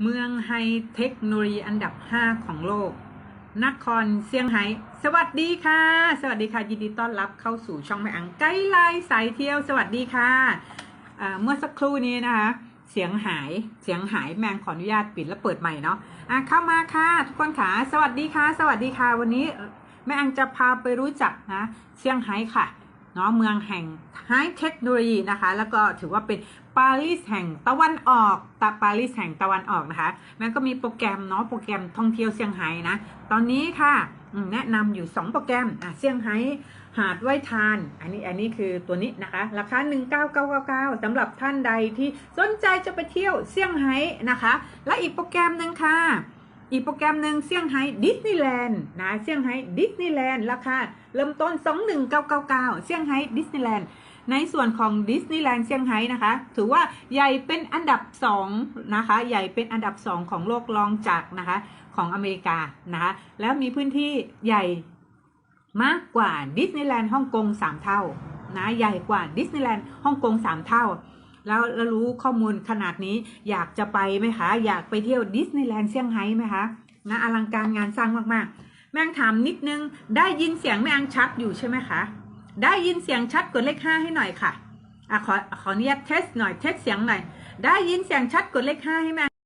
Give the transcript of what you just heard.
เมืองไฮเทคโนโลยีอันดับ 5 ของโลก นครเซี่ยงไฮ้สวัสดีค่ะ สวัสดีค่ะ ยินดีต้อนรับเข้าสู่ช่องแม่อังไกด์ไลน์สายเที่ยว สวัสดีค่ะเมื่อสักครู่นี้นะคะ เสียงหายเสียงหายแมงขออนุญาตปิดแล้วเปิดใหม่เนาะะเข้ามาค่ะ ทุกคนค่ะสวัสดีค่ะ สวัสดีค่ะ วันนี้แม่อังจะพาไปรู้จักนะเซี่ยงไฮ้ค่ะเนาะเมืองแห่งไฮเทคโนโลยีนะคะ แล้วก็ถือว่าเป็น ปารีสแห่งตะวันออกตะปารีสแห่งตะวันออกนะคะแมันก็มีโปรแกรมเนาะ โปรแกรมท่องเที่ยวเซี่ยงไฮ้นะ ตอนนี้ค่ะแนะนำอยู่ 2 โปรแกรมอะเซี่ยงไฮ้หาดไหว้ทาน อันนี้อันนี้คือตัวนี้นะคะ ราคา 19999สำหรับท่านใดที่สนใจจะไปเที่ยวเซี่ยงไฮ้นะคะ และอีกโปรแกรมหนึ่งค่ะ อีกโปรแกรมหนึ่งเซี่ยงไฮ้ดิสนีย์แลนด์นะ เซี่ยงไฮ้ดิสนีย์แลนด์ราคาเริ่มต้น 21999 เซี่ยงไฮ้ดิสนีย์แลนด์ ในส่วนของดิสนีย์แลนด์เซี่ยงไฮ้นะคะ ถือว่าใหญ่เป็นอันดับ2นะคะ ใหญ่เป็นอันดับ 2 ของโลกรองจากนะคะของอเมริกานะคะ แล้วมีพื้นที่ใหญ่มากกว่าดิสนีย์แลนด์ฮ่องกง3 เท่านะใหญ่กว่าดิสนีย์แลนด์ฮ่องกง3 เท่าแล้วแล้วรู้ข้อมูลขนาดนี้อยากจะไปไหมคะ อยากไปเที่ยวดิสนีย์แลนด์เซี่ยงไฮ้ไหมคะนะอลังการงานสร้างมากๆ แม่งถามนิดนึงได้ยินเสียงแม่งชัดอยู่ใช่ไหมคะ ได้ยินเสียงชัดกดเลขห้าให้หน่อยค่ะอะขอขออนุญาตเทสหน่อยเทสเสียงหน่อย ได้ยินเสียงชัดกดเลขห้าให้แม่